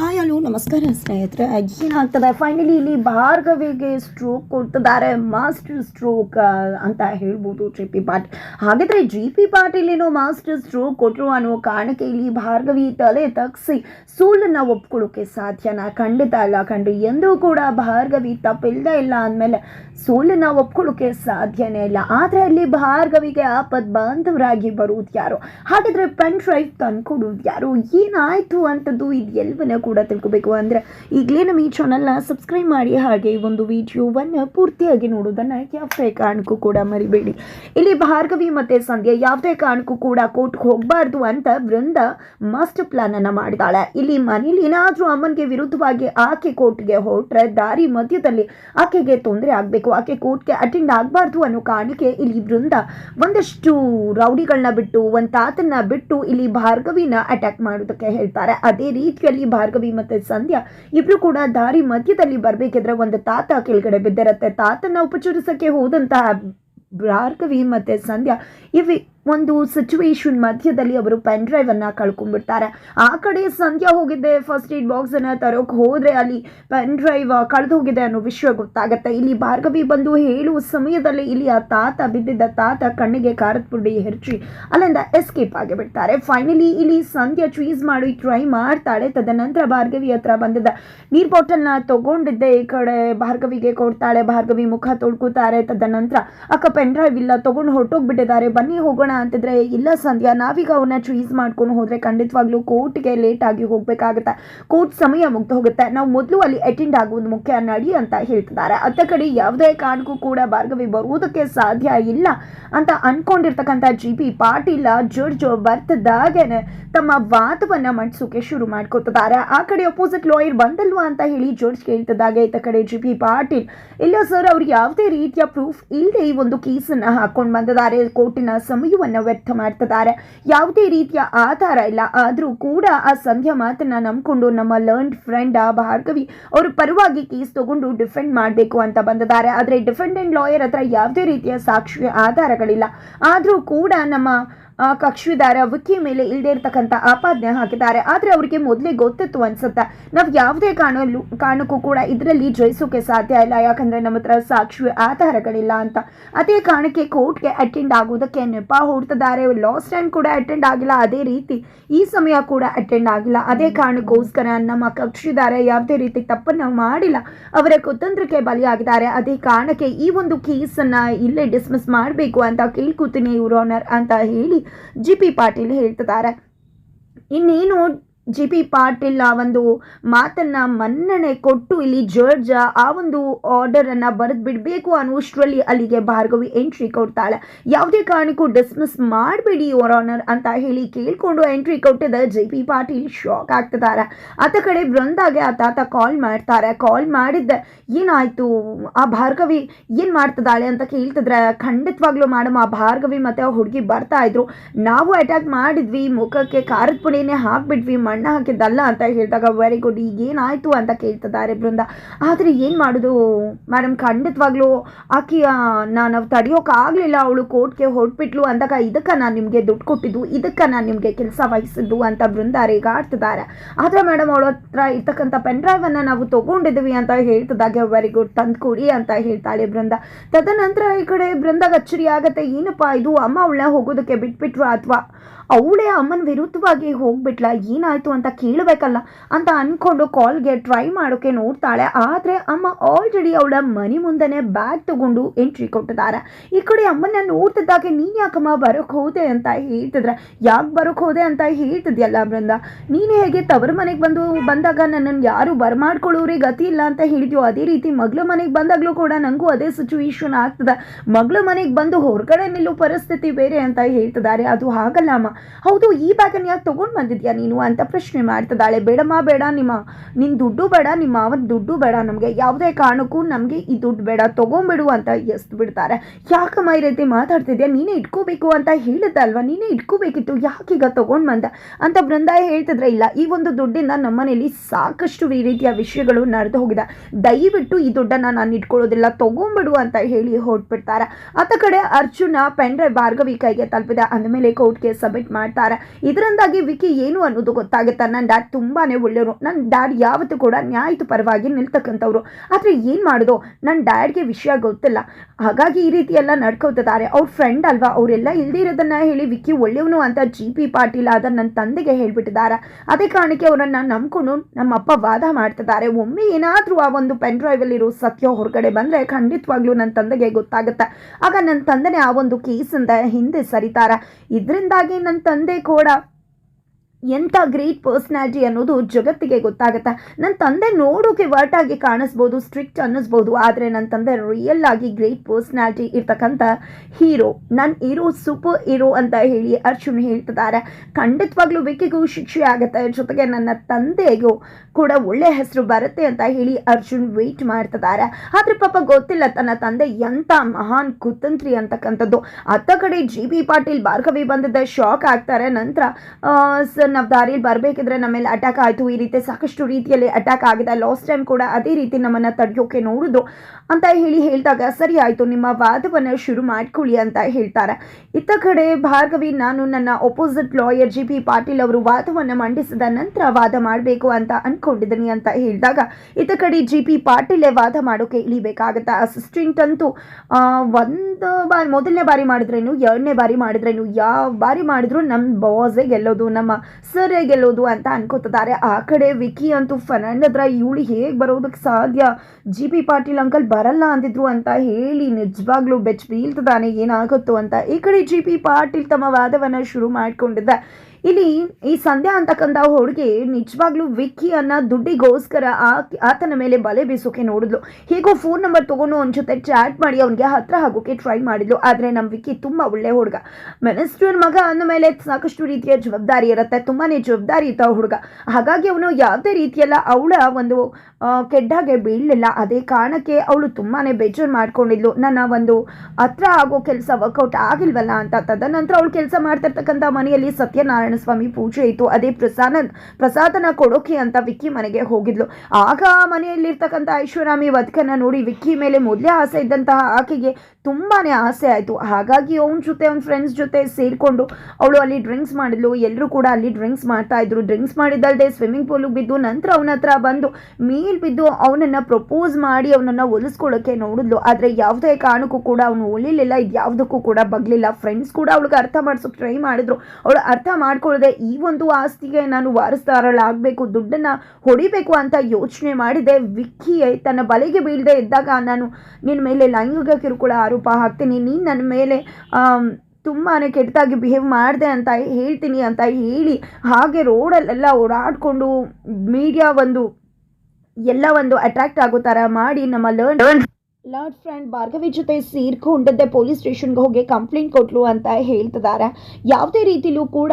Hi hello ನಮಸ್ಕಾರ, ಸ್ನೇಹಿತರೆ. ಏನಾಗ್ತದೆ ಫೈನಲಿ ಇಲ್ಲಿ ಭಾರ್ಗವಿಗೆ ಸ್ಟ್ರೋಕ್ ಕೊಡ್ತಿದ್ದಾರೆ. ಮಾಸ್ಟರ್ ಸ್ಟ್ರೋಕ್ ಅಂತ ಹೇಳ್ಬೋದು ಜಿ ಪಿ ಪಾಟೀಲ್ ಹಾಗಿದ್ರೆ ಜಿ ಪಿ ಪಾಟೀಲ್ ಏನೋ ಮಾಸ್ಟರ್ ಸ್ಟ್ರೋಕ್ ಕೊಟ್ಟರು ಅನ್ನೋ ಕಾರಣಕ್ಕೆ ಇಲ್ಲಿ ಭಾರ್ಗವಿ ತಲೆ ತಗ್ಸಿ ಸೂಲನ್ನು ಒಪ್ಕೊಳ್ಳೋಕೆ ಸಾಧ್ಯನಾ? ಖಂಡಿತ ಅಲ್ಲ. ಕಂಡು ಎಂದೂ ಕೂಡ ಭಾರ್ಗವಿ ತಪ್ಪಿಲ್ಲದೆ ಇಲ್ಲ ಅಂದಮೇಲೆ ಸೋಲನ್ನು ಒಪ್ಕೊಳ್ಳೋಕೆ ಸಾಧ್ಯನೇ ಇಲ್ಲ. ಆದರೆ ಅಲ್ಲಿ ಭಾರ್ಗವಿಗೆ ಆಪದ್ ಬಾಂಧವರಾಗಿ ಬರುವುದು ಯಾರು? ಹಾಗಿದ್ರೆ ಪೆನ್ ಡ್ರೈವ್ ತಂದ್ಕೊಡೋದು ಯಾರು? ಏನಾಯಿತು ಅಂತದ್ದು ಇದು ಎಲ್ಲವನ್ನ ಕೂಡ ತಿಳ್ಕೊಬೇಕು. ಅಂದರೆ ಈಗಲೇ ನಮ್ಮ ಈ ಚಾನಲ್ನ ಸಬ್ಸ್ಕ್ರೈಬ್ ಮಾಡಿ ಹಾಗೆ ಈ ಒಂದು ವಿಡಿಯೋವನ್ನು ಪೂರ್ತಿಯಾಗಿ ನೋಡೋದನ್ನು ಯಾವುದೇ ಕಾರಣಕ್ಕೂ ಕೂಡ ಮರಿಬೇಡಿ. ಇಲ್ಲಿ ಭಾರ್ಗವಿ ಮತ್ತು ಸಂಧ್ಯಾ ಯಾವುದೇ ಕಾರಣಕ್ಕೂ ಕೂಡ ಕೋರ್ಟ್ಗೆ ಹೋಗಬಾರ್ದು ಅಂತ ವೃಂದ ಮಾಸ್ಟರ್ ಪ್ಲಾನನ್ನು ಮಾಡಿದಾಳೆ. ಇಲ್ಲಿ ಮನೇಲಿ ಏನಾದರೂ ಅಮ್ಮನಿಗೆ ವಿರುದ್ಧವಾಗಿ ಆಕೆ ಕೋರ್ಟ್ಗೆ ಹೊರಟ್ರೆ, ದಾರಿ ಮಧ್ಯದಲ್ಲಿ ಆಕೆಗೆ ತೊಂದರೆ ಆಗಬೇಕು, ಆಕೆ ಕೋರ್ಟ್ಗೆ ಅಟೆಂಡ್ ಆಗಬಾರ್ದು ಅನ್ನೋ ಕಾರಣಕ್ಕೆ ಇಲ್ಲಿ ಬೃಂದ ಒಂದಷ್ಟು ರೌಡಿಗಳನ್ನ ಬಿಟ್ಟು, ಒಂದು ತಾತನ್ನ ಬಿಟ್ಟು ಇಲ್ಲಿ ಭಾರ್ಗವಿನ ಅಟ್ಯಾಕ್ ಮಾಡೋದಕ್ಕೆ ಹೇಳ್ತಾರೆ. ಅದೇ ರೀತಿಯಲ್ಲಿ ಭಾರ್ಗವಿ ಮತ್ತೆ ಸಂಧ್ಯಾ ಇಬ್ರು ಕೂಡ ದಾರಿ ಮಧ್ಯದಲ್ಲಿ ಬರ್ಬೇಕಿದ್ರೆ ಒಂದು ತಾತ ಕೆಳಗಡೆ ಬಿದ್ದಿರತ್ತೆ. ತಾತನ ಉಪಚರಿಸಕ್ಕೆ ಹೋದಂತಹ ಭಾರ್ಗವಿ ಮತ್ತೆ ಸಂಧ್ಯಾ ಇವಿ ಒಂದು ಸಿಚುವೇಶನ್ ಮಧ್ಯದಲ್ಲಿ ಅವರು ಪೆನ್ ಡ್ರೈವ್ ಅನ್ನ ಕಳ್ಕೊಂಡ್ಬಿಡ್ತಾರೆ. ಆ ಕಡೆ ಸಂಧ್ಯಾ ಹೋಗಿದ್ದೆ ಫಸ್ಟ್ ಏಡ್ ಬಾಕ್ಸ್ ಅನ್ನ ತರೋಕೆ ಹೋದ್ರೆ ಅಲ್ಲಿ ಪೆನ್ ಡ್ರೈವ್ ಕಳೆದು ಹೋಗಿದೆ ಅನ್ನೋ ವಿಷಯ ಗೊತ್ತಾಗತ್ತೆ. ಇಲ್ಲಿ ಭಾರ್ಗವಿ ಬಂದು ಹೇಳುವ ಸಮಯದಲ್ಲಿ ಇಲ್ಲಿ ಆ ತಾತ ಬಿದ್ದಿದ್ದ ತಾತ ಕಣ್ಣಿಗೆ ಖಾರದ ಪುಡಿ ಹೆರ್ಚಿ ಅಲ್ಲಿಂದ ಎಸ್ಕೇಪ್ ಆಗಿಬಿಡ್ತಾರೆ. ಫೈನಲಿ ಇಲ್ಲಿ ಸಂಧ್ಯಾ ಚೂಸ್ ಮಾಡಿ ಟ್ರೈ ಮಾಡ್ತಾಳೆ. ತದನಂತರ ಭಾರ್ಗವಿ ಹತ್ರ ಬಂದಿದ್ದ, ನೀರ್ ಬಾಟಲ್ನ ತಗೊಂಡಿದ್ದೆ. ಈ ಕಡೆ ಭಾರ್ಗವಿಗೆ ಕೊಡ್ತಾಳೆ. ಭಾರ್ಗವಿ ಮುಖ ತೊಳ್ಕೊತಾರೆ. ತದನಂತರ, ಅಕ್ಕ ಪೆನ್ ಡ್ರೈವ್ ಇಲ್ಲ, ತಗೊಂಡು ಹೊರಟೋಗ್ಬಿಟ್ಟಿದ್ದಾರೆ. ಬನ್ನಿ ಹೋಗೋಣ ಅಂತಿದ್ರೆ, ಇಲ್ಲ ಸಂಧ್ಯಾ, ನಾವೀಗ ಅವ್ರನ್ನ ಚೂಸ್ ಮಾಡ್ಕೊಂಡು ಹೋದರೆ ಖಂಡಿತವಾಗ್ಲೂ ಕೋರ್ಟ್ಗೆ ಲೇಟ್ ಆಗಿ ಹೋಗಬೇಕಾಗುತ್ತೆ. ಕೋರ್ಟ್ ಸಮಯ ಮುಗ್ದು ಹೋಗುತ್ತೆ. ನಾವು ಮೊದಲು ಅಲ್ಲಿ ಅಟೆಂಡ್ ಆಗುವುದು ಮುಖ್ಯ, ನಡಿ ಅಂತ ಹೇಳ್ತಿದ್ದಾರೆ. ಅತ್ತ ಕಡೆ ಯಾವುದೇ ಕಾರಣಕ್ಕೂ ಕೂಡ ಭಾರ್ಗವಿ ಬರುವುದಕ್ಕೆ ಸಾಧ್ಯ ಇಲ್ಲ ಅಂತ ಅನ್ಕೊಂಡಿರ್ತಕ್ಕಂಥ ಜಿ ಪಿ ಪಾಟೀಲ ಜಡ್ಜ್ ಬರ್ತದಾಗೇನೆ ತಮ್ಮ ವಾದವನ್ನು ಮಂಡಿಸೋಕೆ ಶುರು ಮಾಡ್ಕೊತಿದ್ದಾರೆ. ಆ ಕಡೆ ಅಪೋಸಿಟ್ ಲಾಯರ್ ಬಂದಲ್ವಾ ಅಂತ ಹೇಳಿ ಜೋರ್ಜ್ ಕೇಳ್ತಿದ್ದಾಗೆ ಇತ್ತ ಕಡೆ ಜಿ ಪಿ ಪಾಟೀಲ್. ಇಲ್ಲ ಸರ್ ಅವ್ರು ಯಾವುದೇ ರೀತಿಯ ಪ್ರೂಫ್ ಇಲ್ಲದೆ ಈ ಒಂದು ಕೇಸನ್ನು ಹಾಕೊಂಡು ಬಂದಿದ್ದಾರೆ. ಕೋರ್ಟಿನ ಸಮಯವನ್ನು ವ್ಯರ್ಥ ಮಾಡ್ತಿದ್ದಾರೆ. ಯಾವುದೇ ರೀತಿಯ ಆಧಾರ ಇಲ್ಲ. ಆದರೂ ಕೂಡ ಆ ಸಂಧ್ಯಾ ಮಾತನ್ನ ನಂಬಿಕೊಂಡು ನಮ್ಮ ಲರ್ನ್ಡ್ ಫ್ರೆಂಡ್ ಆ ಭಾರ್ಗವಿ ಅವರು ಪರವಾಗಿ ಕೇಸ್ ತಗೊಂಡು ಡಿಫೆಂಡ್ ಮಾಡಬೇಕು ಅಂತ ಬಂದಿದ್ದಾರೆ. ಆದರೆ ಡಿಫೆಂಡೆಂಟ್ ಲಾಯರ್ ಹತ್ರ ಯಾವುದೇ ರೀತಿಯ ಸಾಕ್ಷಿ ಆಧಾರಗಳಿಲ್ಲ. ಆದರೂ ಕೂಡ ನಮ್ಮ ಕಕ್ಷಿದಾರ ವಿಕ್ಕಿ ಮೇಲೆ ಇಲ್ಲದೆ ಇರ್ತಕ್ಕಂಥ ಆಪಾದನೆ ಹಾಕಿದ್ದಾರೆ. ಆದರೆ ಅವರಿಗೆ ಮೊದಲೇ ಗೊತ್ತಿತ್ತು ಅನ್ಸುತ್ತೆ. ನಾವು ಯಾವುದೇ ಕಾರಣಲ್ಲೂ ಕಾರಣಕ್ಕೂ ಕೂಡ ಇದರಲ್ಲಿ ಜಯಿಸೋಕೆ ಸಾಧ್ಯ ಇಲ್ಲ. ಯಾಕಂದರೆ ನಮ್ಮ ಹತ್ರ ಸಾಕ್ಷಿ ಆಧಾರಗಳಿಲ್ಲ ಅಂತ. ಅದೇ ಕಾರಣಕ್ಕೆ ಕೋರ್ಟ್ಗೆ ಅಟೆಂಡ್ ಆಗೋದಕ್ಕೆ ನೆಪ ಹೊಡ್ತಿದ್ದಾರೆ ಲಾಸ್ಟ್ ಟೈಮ್ ಕೂಡ ಅಟೆಂಡ್ ಆಗಿಲ್ಲ. ಅದೇ ರೀತಿ ಈ ಸಮಯ ಕೂಡ ಅಟೆಂಡ್ ಆಗಿಲ್ಲ. ಅದೇ ಕಾರಣಕ್ಕೋಸ್ಕರ ನಮ್ಮ ಕಕ್ಷಿದಾರ ಯಾವುದೇ ರೀತಿ ತಪ್ಪನ್ನು ಮಾಡಿಲ್ಲ. ಅವರ ಕುತಂತ್ರಕ್ಕೆ ಬಲಿಯಾಗಿದ್ದಾರೆ. ಅದೇ ಕಾರಣಕ್ಕೆ ಈ ಒಂದು ಕೇಸನ್ನು ಇಲ್ಲೇ ಡಿಸ್ಮಿಸ್ ಮಾಡಬೇಕು ಅಂತ ಕೇಳ್ಕೊತೀನಿ ಇವರು ಆನರ್ ಅಂತ ಹೇಳಿ ಜಿ ಪಿ ಪಾಟೀಲ್ ಹೇಳ್ತಿದ್ದಾರೆ ಇನ್ನೇನು ಜಿ ಪಿ ಪಾಟೀಲ್ ಆ ಒಂದು ಮಾತನ್ನ ಮನ್ನಣೆ ಕೊಟ್ಟು ಇಲ್ಲಿ ಜಡ್ಜ್ ಆ ಒಂದು ಆರ್ಡರನ್ನು ಬರೆದು ಬಿಡಬೇಕು ಅನ್ನುವಷ್ಟರಲ್ಲಿ ಅಲ್ಲಿಗೆ ಭಾರ್ಗವಿ ಎಂಟ್ರಿ ಕೊಡ್ತಾಳೆ. ಯಾವುದೇ ಕಾರಣಕ್ಕೂ ಡಿಸ್ಮಿಸ್ ಮಾಡಬೇಡಿ ಯುವರ್ ಆನರ್ ಅಂತ ಹೇಳಿ ಕೇಳಿಕೊಂಡು ಎಂಟ್ರಿ ಕೊಟ್ಟಿದ ಜಿ ಪಿ ಪಾಟೀಲ್ ಶಾಕ್ ಆಗ್ತಿದ್ದಾರೆ. ಆತ ಕಡೆ ಬೃಂದಾಗೆ ಆ ತಾತ ಕಾಲ್ ಮಾಡ್ತಾರೆ. ಕಾಲ್ ಮಾಡಿದ್ದೆ, ಏನಾಯಿತು? ಆ ಭಾರ್ಗವಿ ಏನು ಮಾಡ್ತಿದ್ದಾಳೆ ಅಂತ ಕೇಳ್ತಿದ್ರೆ, ಖಂಡಿತವಾಗ್ಲೂ ಮೇಡಮ್ ಆ ಭಾರ್ಗವಿ ಮತ್ತು ಆ ಹುಡುಗಿ ಬರ್ತಾ ಇದ್ರು. ನಾವು ಅಟ್ಯಾಕ್ ಮಾಡಿದ್ವಿ, ಮುಖಕ್ಕೆ ಖಾರದ ಪುಡಿನೇ ಹಾಕ್ಬಿಟ್ವಿ ಮಣ್ಣು ಹಾಕಿದ್ದಲ್ಲ ಅಂತ ಹೇಳಿದಾಗ ವೆರಿ ಗುಡ್ ಈಗ ಏನಾಯಿತು ಅಂತ ಕೇಳ್ತಿದ್ದಾರೆ ಬೃಂದ. ಆದರೆ ಏನು ಮಾಡೋದು? ಮೇಡಮ್ ಖಂಡಿತವಾಗ್ಲೂ ಆಕೆಯ, ನಾನು ತಡೆಯೋಕ್ಕಾಗಲಿಲ್ಲ ಅವಳು ಕೋರ್ಟ್ಗೆ ಹೊರಟ್ಬಿಟ್ಲು ಅಂದಾಗ ಇದಕ್ಕೆ ನಾನು ನಿಮಗೆ ದುಡ್ಡು ಕೊಟ್ಟಿದ್ದು, ಇದಕ್ಕೆ ನಾನು ನಿಮಗೆ ಕೆಲಸ ವಹಿಸಿದ್ದು ಅಂತ ಬೃಂದ ರೇಗಾಡ್ತಿದ್ದಾರೆ. ಆದರೆ ಮೇಡಮ್ ಅವಳ ಹತ್ರ ಇರ್ತಕ್ಕಂಥ ಪೆನ್ ಡ್ರೈವನ್ನು ನಾವು ತೊಗೊಂಡಿದ್ದೀವಿ ಅಂತ ಹೇಳ್ತಿದ್ದಾಗೆ ವೆರಿ ಗುಡ್ ತಂದು ಕೊಡಿ ಅಂತ ಹೇಳ್ತಾಳೆ ಬೃಂದ. ತದನಂತರ ಈ ಕಡೆ ಬೃಂದಾಗ ಅಚ್ಚರಿ ಆಗತ್ತೆ. ಏನಪ್ಪ ಇದು? ಅಮ್ಮ ಅವಳನ್ನ ಹೋಗೋದಕ್ಕೆ ಬಿಟ್ಬಿಟ್ರು ಅಥವಾ ಅವಳೇ ಅಮ್ಮನ ವಿರುದ್ಧವಾಗಿ ಹೋಗ್ಬಿಟ್ಲ, ಏನಾಯ್ತು ಅಂತ ಕೇಳಬೇಕಲ್ಲ ಅಂತ ಅನ್ಕೊಂಡು ಕಾಲ್ಗೆ ಟ್ರೈ ಮಾಡೋಕೆ ನೋಡ್ತಾಳೆ. ಆದರೆ ಅಮ್ಮ ಆಲ್ರೆಡಿ ಅವಳ ಮನೆ ಮುಂದೆನೇ ಬ್ಯಾಗ್ ತಗೊಂಡು ಎಂಟ್ರಿ ಕೊಟ್ಟಿದ್ದಾರೆ. ಈ ಕಡೆ ಅಮ್ಮನ ನೋಡ್ತಿದ್ದಾಗ, ನೀನು ಯಾಕಮ್ಮ ಬರೋಕ್ಕೆ ಹೋದೆ ಅಂತ ಹೇಳ್ತಿದ್ರೆ? ಯಾಕೆ ಬರೋಕ್ಕೆ ಹೋದೆ ಅಂತ ಹೇಳ್ತಿದ್ಯಲ್ಲ ಬೃಂದ ನೀನು ಹೇಗೆ ತವರ ಮನೆಗೆ ಬಂದು ಬಂದಾಗ ನನ್ನನ್ನು ಯಾರು ಬರಮಾಡ್ಕೊಳ್ಳೋರಿಗೆ ಗತಿ ಇಲ್ಲ ಅಂತ ಹೇಳಿದ್ಯೋ? ಅದೇ ರೀತಿ ಮಗಳ ಮನೆಗೆ ಬಂದಾಗಲೂ ಕೂಡ ನನಗೂ ಅದೇ ಸಿಚುವೇಶನ್ ಆಗ್ತದೆ. ಮಗಳ ಮನೆಗೆ ಬಂದು ಹೊರಗಡೆ ನಿಲ್ಲೋ ಪರಿಸ್ಥಿತಿ ಬೇರೆ ಅಂತ ಹೇಳ್ತಿದ್ದಾರೆ. ಅದು ಹಾಗಲ್ಲ ಅಮ್ಮ. ಹೌದು, ಈ ಬ್ಯಾಗನ್ನು ಯಾಕೆ ತೊಗೊಂಡು ಬಂದಿದ್ಯಾ ನೀನು ಅಂತ ಪ್ರಶ್ನೆ ಮಾಡ್ತಿದ್ದಾಳೆ. ಬೇಡಮ್ಮ, ಬೇಡ, ನಿಮ್ಮ ನಿನ್ನ ದುಡ್ಡು ಬೇಡ, ನಿಮ್ಮ ಮಾವನ ದುಡ್ಡು ಬೇಡ. ನಮಗೆ ಯಾವುದೇ ಕಾರಣಕ್ಕೂ ನಮಗೆ ಈ ದುಡ್ಡು ಬೇಡ. ತೊಗೊಂಬಿಡು ಅಂತ ಎಸ್ದು ಬಿಡ್ತಾರೆ ಯಾಕಮ್ಮ ಈ ರೀತಿ ಮಾತಾಡ್ತಿದ್ಯಾ? ನೀನೇ ಇಟ್ಕೋಬೇಕು ಅಂತ ಹೇಳಿದ್ದಲ್ವಾ ನೀನೇ ಇಟ್ಕೋಬೇಕಿತ್ತು. ಯಾಕೀಗ ತೊಗೊಂಡು ಬಂದ ಅಂತ ಬೃಂದಾಯ ಹೇಳ್ತಿದ್ರೆ ಇಲ್ಲ. ಈ ಒಂದು ದುಡ್ಡಿಂದ ನಮ್ಮನೇಲಿ ಸಾಕಷ್ಟು ಈ ರೀತಿಯ ವಿಷಯಗಳು ನಡೆದು ಹೋಗಿದೆ. ದಯವಿಟ್ಟು ಈ ದುಡ್ಡನ್ನು ನಾನು ಇಟ್ಕೊಳ್ಳೋದಿಲ್ಲ. ತೊಗೊಂಬಿಡು ಅಂತ ಹೇಳಿ ಹೊರಟ್ಬಿಡ್ತಾರೆ. ಆತ ಕಡೆ ಅರ್ಜುನ ಪೆಂಡ್ರೆ ಭಾರ್ಗವಿ ಕೈಗೆ ತಲುಪಿದೆ. ಅಂದಮೇಲೆ ಕೋರ್ಟ್ಗೆ ಸಬ್ಮಿಟ್ ಸಬ್ಮಿಟ್ ಮಾಡ್ತಾರೆ. ಇದರಿಂದಾಗಿ ವಿಕಿ ಏನು ಅನ್ನೋದು ಗೊತ್ತಾಗುತ್ತೆ. ನನ್ನ ಡ್ಯಾಡ್ ತುಂಬಾ ಒಳ್ಳೆಯವರು. ನನ್ನ ಡ್ಯಾಡ್ ಯಾವತ್ತೂ ಕೂಡ ನ್ಯಾಯದ ಪರವಾಗಿ ನಿಲ್ತಕ್ಕಂಥವ್ರು. ಆದರೆ ಏನು ಮಾಡೋದು? ನನ್ನ ಡ್ಯಾಡ್ಗೆ ವಿಷಯ ಗೊತ್ತಿಲ್ಲ. ಹಾಗಾಗಿ ಈ ರೀತಿ ಎಲ್ಲ ನಡ್ಕೋತಿದ್ದಾರೆ. ಅವ್ರ ಫ್ರೆಂಡ್ ಅಲ್ವಾ? ಅವರೆಲ್ಲ ಇಲ್ದಿರೋದನ್ನ ಹೇಳಿ ವಿಕಿ ಒಳ್ಳೆಯವನು ಅಂತ ಜಿ ಪಿ ಪಾಟೀಲ್ ಆದ ನನ್ನ ತಂದೆಗೆ ಹೇಳ್ಬಿಟ್ಟಿದ್ದಾರೆ. ಅದೇ ಕಾರಣಕ್ಕೆ ಅವರನ್ನು ನಂಬ್ಕೊಂಡು ನಮ್ಮ ಅಪ್ಪ ವಾದ ಮಾಡ್ತಿದ್ದಾರೆ. ಒಮ್ಮೆ ಏನಾದರೂ ಆ ಒಂದು ಪೆನ್ ಡ್ರೈವಲ್ಲಿರೋ ಸತ್ಯ ಹೊರಗಡೆ ಬಂದರೆ ಖಂಡಿತವಾಗ್ಲೂ ನನ್ನ ತಂದೆಗೆ ಗೊತ್ತಾಗುತ್ತೆ. ಆಗ ನನ್ನ ತಂದೆನೇ ಆ ಒಂದು ಕೇಸಿಂದ ಹಿಂದೆ ಸರಿತಾರೆ. ಇದರಿಂದಾಗಿ ನನ್ನ ತಂದೆ ಕೂಡ ಎಂಥ ಗ್ರೇಟ್ ಪರ್ಸ್ನಾಲಿಟಿ ಅನ್ನೋದು ಜಗತ್ತಿಗೆ ಗೊತ್ತಾಗುತ್ತೆ. ನನ್ನ ತಂದೆ ನೋಡೋಕೆ ವರ್ಟಾಗಿ ಕಾಣಿಸ್ಬೋದು, ಸ್ಟ್ರಿಕ್ಟ್ ಅನ್ನಿಸ್ಬೋದು, ಆದರೆ ನನ್ನ ತಂದೆ ರಿಯಲ್ ಆಗಿ ಗ್ರೇಟ್ ಪರ್ಸ್ನಾಲಿಟಿ ಇರ್ತಕ್ಕಂಥ ಹೀರೋ. ನನ್ನ ಹೀರೋ, ಸೂಪರ್ ಹೀರೋ ಅಂತ ಹೇಳಿ ಅರ್ಜುನ್ ಹೇಳ್ತಿದ್ದಾರೆ. ಖಂಡಿತವಾಗ್ಲೂ ವಿಕಿಗೂ ಶಿಕ್ಷೆ ಆಗುತ್ತೆ. ಜೊತೆಗೆ ನನ್ನ ತಂದೆಗೂ ಕೂಡ ಒಳ್ಳೆ ಹೆಸರು ಬರುತ್ತೆ ಅಂತ ಹೇಳಿ ಅರ್ಜುನ್ ವೆಯ್ಟ್ ಮಾಡ್ತಿದ್ದಾರೆ. ಆದರೆ ಪಾಪ ಗೊತ್ತಿಲ್ಲ, ತನ್ನ ತಂದೆ ಎಂಥ ಮಹಾನ್ ಕುತಂತ್ರಿ ಅಂತಕ್ಕಂಥದ್ದು. ಅತ್ತ ಕಡೆ ಜಿ ಬಿ ಪಾಟೀಲ್ ಭಾರ್ಗವಿ ಬಂದಿದ್ದ ಶಾಕ್ ಆಗ್ತಾರೆ. ನಂತರ ನಾವು ದಾರಿಯಲ್ಲಿ ಬರಬೇಕಿದ್ರೆ ನಮ್ಮ ಮೇಲೆ ಅಟ್ಯಾಕ್ ಆಯಿತು. ಈ ರೀತಿ ಸಾಕಷ್ಟು ರೀತಿಯಲ್ಲಿ ಅಟ್ಯಾಕ್ ಆಗಿದೆ. ಲಾಸ್ಟ್ ಟೈಮ್ ಕೂಡ ಅದೇ ರೀತಿ ನಮ್ಮನ್ನು ತಡೆಯೋಕೆ ನೋಡಿದ್ರು ಅಂತ ಹೇಳಿ ಹೇಳಿದಾಗ, ಸರಿ ಆಯಿತು, ನಿಮ್ಮ ವಾದವನ್ನು ಶುರು ಮಾಡ್ಕೊಳ್ಳಿ ಅಂತ ಹೇಳ್ತಾರೆ. ಇತ್ತ ಕಡೆ ಭಾರ್ಗವಿ, ನಾನು ನನ್ನ opposite lawyer G P Patil ಅವರು ವಾದವನ್ನು ಮಂಡಿಸಿದ ನಂತರ ವಾದ ಮಾಡಬೇಕು ಅಂತ ಅಂದ್ಕೊಂಡಿದ್ದೀನಿ ಅಂತ ಹೇಳಿದಾಗ, ಇತ್ತ ಕಡೆ ಜಿ ಪಿ ಪಾಟೀಲೇ ವಾದ ಮಾಡೋಕೆ ಇಳಿಬೇಕಾಗತ್ತೆ? ಅಸಿಸ್ಟೆಂಟ್ ಅಂತೂ ಒಂದು ಬಾರಿ ಮೊದಲನೇ ಬಾರಿ ಮಾಡಿದ್ರೇನು? ಎರಡನೇ ಬಾರಿ ಮಾಡಿದ್ರೇನು? ಯಾವ ಬಾರಿ ಮಾಡಿದ್ರು ನಮ್ಮ ಬಾಸೇ ಗೆಲ್ಲೋದು, ನಮ್ಮ ಸರೇ ಗೆಲ್ಲೋದು ಅಂತ ಅನ್ಕೋತಿದ್ದಾರೆ. ಆ ಕಡೆ ವಿಕಿ ಅಂತೂ ಫರ್ನಾಂಡ್ ಇವಳು ಹೇಗೆ ಬರೋದಕ್ಕೆ ಸಾಧ್ಯ? ಜಿ ಪಿ ಪಾಟೀಲ್ ಅಂಕಲ್ ಬರಲ್ಲ ಅಂದಿದ್ರು ಅಂತ ಹೇಳಿ ನಿಜವಾಗ್ಲೂ ಬೆಚ್ಚ ಬೀಳ್ತದಾನೆ ಏನಾಗುತ್ತೋ ಅಂತ. ಈ ಕಡೆ ಜಿ ಪಿ ಪಾಟೀಲ್ ತಮ್ಮ ವಾದವನ್ನು ಶುರು ಮಾಡಿಕೊಂಡಿದ್ದ. ಇಲ್ಲಿ ಈ ಸಂಧ್ಯಾ ಅಂತಕ್ಕಂಥ ಹುಡುಗಿ ನಿಜವಾಗ್ಲೂ ವಿಕ್ಕಿಯನ್ನ ದುಡ್ಡಿಗೋಸ್ಕರ ಆತನ ಮೇಲೆ ಬಲೆ ಬೀಸೋಕೆ ನೋಡಿದ್ಲು. ಹೇಗೋ ಫೋನ್ ನಂಬರ್ ತಗೊಂಡು ಅವನ ಜೊತೆ ಚಾಟ್ ಮಾಡಿ ಅವನಿಗೆ ಹತ್ರ ಆಗೋಕೆ ಟ್ರೈ ಮಾಡಿದ್ಲು. ಆದರೆ ನಮ್ಮ ವಿಕ್ಕಿ ತುಂಬ ಒಳ್ಳೆ ಹುಡುಗ. ಮಿನಿಸ್ಟರ್ ಮಗ ಅಂದ ಮೇಲೆ ಸಾಕಷ್ಟು ರೀತಿಯ ಜವಾಬ್ದಾರಿ ಇರುತ್ತೆ. ತುಂಬಾ ಜವಾಬ್ದಾರಿ ಇದ್ದ ಹುಡುಗ. ಹಾಗಾಗಿ ಅವನು ಯಾವುದೇ ರೀತಿಯಲ್ಲ ಅವಳ ಒಂದು ಕೆಡ್ಡಾಗೆ ಬೀಳಲಿಲ್ಲ. ಅದೇ ಕಾರಣಕ್ಕೆ ಅವಳು ತುಂಬಾ ಬೇಜಾರು ಮಾಡ್ಕೊಂಡಿದ್ಲು. ನನ್ನ ಒಂದು ಹತ್ರ ಆಗೋ ಕೆಲಸ ವರ್ಕೌಟ್ ಆಗಿಲ್ವಲ್ಲ ಅಂತ. ತದನಂತರ ಅವಳು ಕೆಲಸ ಮಾಡ್ತಿರ್ತಕ್ಕಂಥ ಮನೆಯಲ್ಲಿ ಸತ್ಯನಾರಾಯಣ ಸ್ವಾಮಿ ಪೂಜೆ ಇತ್ತು. ಅದೇ ಪ್ರಸಾದ ಪ್ರಸಾದನ ಕೊಡೋಕೆ ಅಂತ ವಿಕ್ಕಿ ಮನೆಗೆ ಹೋಗಿದ್ಲು. ಆಗ ಮನೆಯಲ್ಲಿರ್ತಕ್ಕಂಥ ಐಶ್ವರಾಮಿ ಬದುಕನ್ನ ನೋಡಿ ವಿಕ್ಕಿ ಮೇಲೆ ಮೊದಲೇ ಆಸೆ ಇದ್ದಂತಹ ಆಕೆಗೆ ತುಂಬಾ ಆಸೆ ಆಯಿತು. ಹಾಗಾಗಿ ಅವನ ಜೊತೆ, ಅವ್ನ ಫ್ರೆಂಡ್ಸ್ ಜೊತೆ ಸೇರಿಕೊಂಡು ಅವಳು ಅಲ್ಲಿ ಡ್ರಿಂಕ್ಸ್ ಮಾಡಿದ್ಲು. ಎಲ್ಲರೂ ಕೂಡ ಅಲ್ಲಿ ಡ್ರಿಂಕ್ಸ್ ಮಾಡ್ತಾ ಇದ್ರು. ಡ್ರಿಂಕ್ಸ್ ಮಾಡಿದ್ದಲ್ಲದೆ ಸ್ವಿಮ್ಮಿಂಗ್ ಪೂಲಿಗೆ ಬಿದ್ದು ನಂತರ ಅವನ ಹತ್ರ ಬಂದು ಮೇಲ್ ಬಿದ್ದು ಅವನನ್ನು ಪ್ರಪೋಸ್ ಮಾಡಿ ಅವನನ್ನು ಒಲಿಸ್ಕೊಳ್ಳೋಕ್ಕೆ ನೋಡಿದ್ಲು. ಆದರೆ ಯಾವುದೇ ಕಾರಣಕ್ಕೂ ಕೂಡ ಅವನು ಒಲಿಲಿಲ್ಲ ಇದು ಯಾವುದಕ್ಕೂ ಕೂಡ ಬಗ್ಲಿಲ್ಲ. ಫ್ರೆಂಡ್ಸ್ ಕೂಡ ಅವಳಿಗೆ ಅರ್ಥ ಮಾಡಿಸೋಕೆ ಟ್ರೈ ಮಾಡಿದ್ರು. ಅವಳು ಅರ್ಥ ಮಾಡ್ಕೊಳ್ಳದೆ ಈ ಒಂದು ಆಸ್ತಿಗೆ ನಾನು ವಾರಸ್ದಾರಳಾಗಬೇಕು ದುಡ್ಡನ್ನು ಹೊಡಿಬೇಕು ಅಂತ ಯೋಚನೆ ಮಾಡಿದೆ. ವಿಕ್ಕಿ ತನ್ನ ಬಲೆಗೆ ಬೀಳದೆ ಇದ್ದಾಗ ನಾನು ನಿನ್ನ ಮೇಲೆ ಲೈಂಗಿಕ ಕಿರುಕುಳ ಆರೋಪ ಹಾಕ್ತೀನಿ. ನೀನು ನನ್ನ ಮೇಲೆ ತುಂಬಾ ಕೆಟ್ಟದಾಗಿ ಬಿಹೇವ್ ಮಾಡಿದೆ ಅಂತ ಹೇಳ್ತೀನಿ ಅಂತ ಹೇಳಿ ಹಾಗೆ ರೋಡಲ್ಲೆಲ್ಲ ಓಡಾಡಿಕೊಂಡು ಮೀಡಿಯಾ ಒಂದು ಎಲ್ಲ ಒಂದು ಅಟ್ರಾಕ್ಟ್ ಆಗೋ ತರ ಮಾಡಿ ನಮ್ಮ ಲರ್ನ್ ಲಾರ್ಡ್ ಫ್ರೆಂಡ್ ಭಾರ್ಗವಿ ಜೊತೆ ಸೇರ್ಕೊಂಡದ್ದೆ ಪೊಲೀಸ್ ಸ್ಟೇಷನ್ಗೆ ಹೋಗಿ ಕಂಪ್ಲೇಂಟ್ ಕೊಟ್ಲು ಅಂತ ಹೇಳ್ತಿದ್ದಾರೆ. ಯಾವುದೇ ರೀತಿಲೂ ಕೂಡ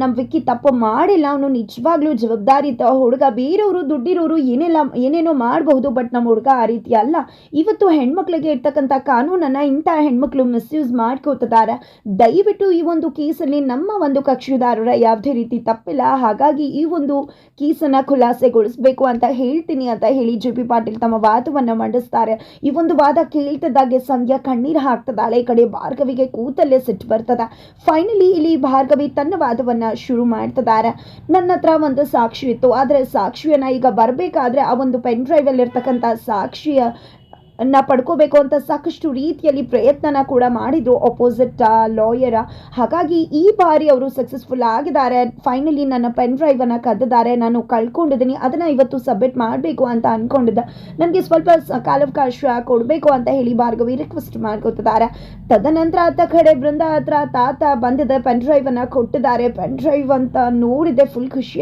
ನಮ್ಮ ವಿಕ್ಕಿ ತಪ್ಪು ಮಾಡಿಲ್ಲ. ಅವನು ನಿಜವಾಗ್ಲೂ ಜವಾಬ್ದಾರಿತ ಹುಡುಗ. ಬೇರೆಯವರು ದುಡ್ಡಿರೋರು ಏನೆಲ್ಲ, ಏನೇನೋ ಮಾಡಬಹುದು, ಬಟ್ ನಮ್ಮ ಹುಡುಗ ಆ ರೀತಿ ಅಲ್ಲ. ಇವತ್ತು ಹೆಣ್ಮಕ್ಳಿಗೆ ಇರ್ತಕ್ಕಂಥ ಕಾನೂನನ್ನು ಇಂಥ ಹೆಣ್ಮಕ್ಳು ಮಿಸ್ಯೂಸ್ ಮಾಡ್ಕೋತಿದ್ದಾರೆ. ದಯವಿಟ್ಟು ಈ ಒಂದು ಕೇಸಲ್ಲಿ ನಮ್ಮ ಒಂದು ಕಕ್ಷಿದಾರರ ಯಾವುದೇ ರೀತಿ ತಪ್ಪಿಲ್ಲ. ಹಾಗಾಗಿ ಈ ಒಂದು ಕೇಸನ್ನು ಖುಲಾಸೆಗೊಳಿಸಬೇಕು ಅಂತ ಹೇಳ್ತೀನಿ ಅಂತ ಹೇಳಿ ಜೆ ಪಾಟೀಲ್ ತಮ್ಮ ವಾದವನ್ನು ಮಂಡಿಸ್ತಾರೆ. ಈ ಒಂದು ವಾದ ಕೇಳ್ತಿದ್ದಾಗೆ ಸಂಧ್ಯಾ ಕಣ್ಣೀರು ಹಾಕ್ತದಾಳೆ. ಈ ಕಡೆ ಭಾರ್ಗವಿಗೆ ಕೂತಲ್ಲೇ ಸಿಟ್ಟು ಬರ್ತದ. ಫೈನಲಿ ಇಲ್ಲಿ ಭಾರ್ಗವಿ ತನ್ನ ವಾದವನ್ನ ಶುರು ಮಾಡ್ತದಾರ. ನನ್ನ ಹತ್ರ ಒಂದು ಸಾಕ್ಷಿ ಇತ್ತು. ಆದರೆ ಸಾಕ್ಷಿಯನ್ನ ಈಗ ಬರಬೇಕಾದ್ರೆ ಆ ಒಂದು ಪೆನ್ ಡ್ರೈವಲ್ಲಿ ಇರ್ತಕ್ಕಂಥ ಸಾಕ್ಷಿಯ ನ ಪಡ್ಕೋಬೇಕು ಅಂತ ಸಾಕಷ್ಟು ರೀತಿಯಲ್ಲಿ ಪ್ರಯತ್ನನ ಕೂಡ ಮಾಡಿದ್ರು ಅಪೋಸಿಟ್ ಲಾಯರ ಹಾಗಾಗಿ ಈ ಬಾರಿ ಅವರು ಸಕ್ಸಸ್ಫುಲ್ ಆಗಿದ್ದಾರೆ. ಫೈನಲಿ ನನ್ನ ಪೆನ್ ಡ್ರೈವನ್ನು ಕದ್ದಿದ್ದಾರೆ. ನಾನು ಕಳ್ಕೊಂಡಿದ್ದೀನಿ. ಅದನ್ನು ಇವತ್ತು ಸಬ್ಮಿಟ್ ಮಾಡಬೇಕು ಅಂತ ಅಂದ್ಕೊಂಡಿದ್ದೆ ನನಗೆ ಸ್ವಲ್ಪ ಕಾಲಾವಕಾಶ ಕೊಡಬೇಕು ಅಂತ ಹೇಳಿ ಭಾರ್ಗವಿ ರಿಕ್ವೆಸ್ಟ್ ಮಾಡ್ಕೊತಿದ್ದಾರೆ. ತದನಂತರ ಆತ ಕಡೆ ಬೃಂದ ಹತ್ರ ತಾತ ಬಂದಿದೆ. ಪೆನ್ ಡ್ರೈವನ್ನು ಕೊಟ್ಟಿದ್ದಾರೆ. ಪೆನ್ ಡ್ರೈವ್ ಅಂತ ನೋಡಿದೆ ಫುಲ್ ಖುಷಿ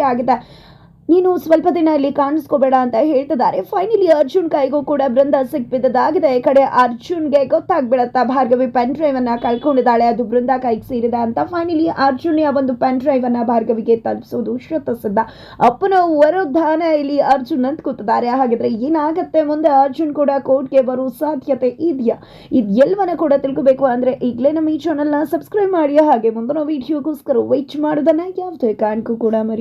ನೀನು ಸ್ವಲ್ಪ ದಿನ ಇಲ್ಲಿ ಕಾಣಿಸ್ಕೋಬೇಡ ಅಂತ ಹೇಳ್ತಿದ್ದಾರೆ. ಫೈನಲಿ ಅರ್ಜುನ್ ಕೈಗೂ ಕೂಡ ಬೃಂದ ಸಿಕ್ಬಿದ್ದದಾಗಿದೆ. ಈ ಕಡೆ ಅರ್ಜುನ್ಗೆ ಗೊತ್ತಾಗ್ಬಿಡತ್ತಾ. ಭಾರ್ಗವಿ ಪೆನ್ ಡ್ರೈವ್ ಅನ್ನ ಕಳ್ಕೊಂಡಿದ್ದಾಳೆ. ಅದು ಬೃಂದ ಕೈಗೆ ಸೇರಿದೆ ಅಂತ. ಫೈನಲಿ ಅರ್ಜುನ್ ಒಂದು ಪೆನ್ ಡ್ರೈವ್ ಅನ್ನ ಭಾರ್ಗವಿಗೆ ತಲುಪಿಸೋದು ಶ್ರುತಸಿದ್ದ ಅಪ್ಪನ ವರುದ್ಧಾನ ಇಲ್ಲಿ ಅರ್ಜುನ್ ಅಂತ ಕೂತಿದ್ದಾರೆ. ಹಾಗಿದ್ರೆ ಏನಾಗತ್ತೆ? ಮುಂದೆ ಅರ್ಜುನ್ ಕೂಡ ಕೋರ್ಟ್ಗೆ ಬರೋ ಸಾಧ್ಯತೆ ಇದೆಯಾ? ಇದು ಎಲ್ಲವನ್ನ ಕೂಡ ತಿಳ್ಕೋಬೇಕು ಅಂದ್ರೆ ಈಗಲೇ ನಮ್ಮ ಈ ಚಾನಲ್ನ ಸಬ್ಸ್ಕ್ರೈಬ್ ಮಾಡಿ. ಹಾಗೆ ಮುಂದಿನ ವಿಡಿಯೋಗೋಸ್ಕರ ವೆಯ್ಟ್ ಮಾಡೋದನ್ನ ಯಾವುದೇ ಕಾರಣಕ್ಕೂ ಕೂಡ ಮರಿ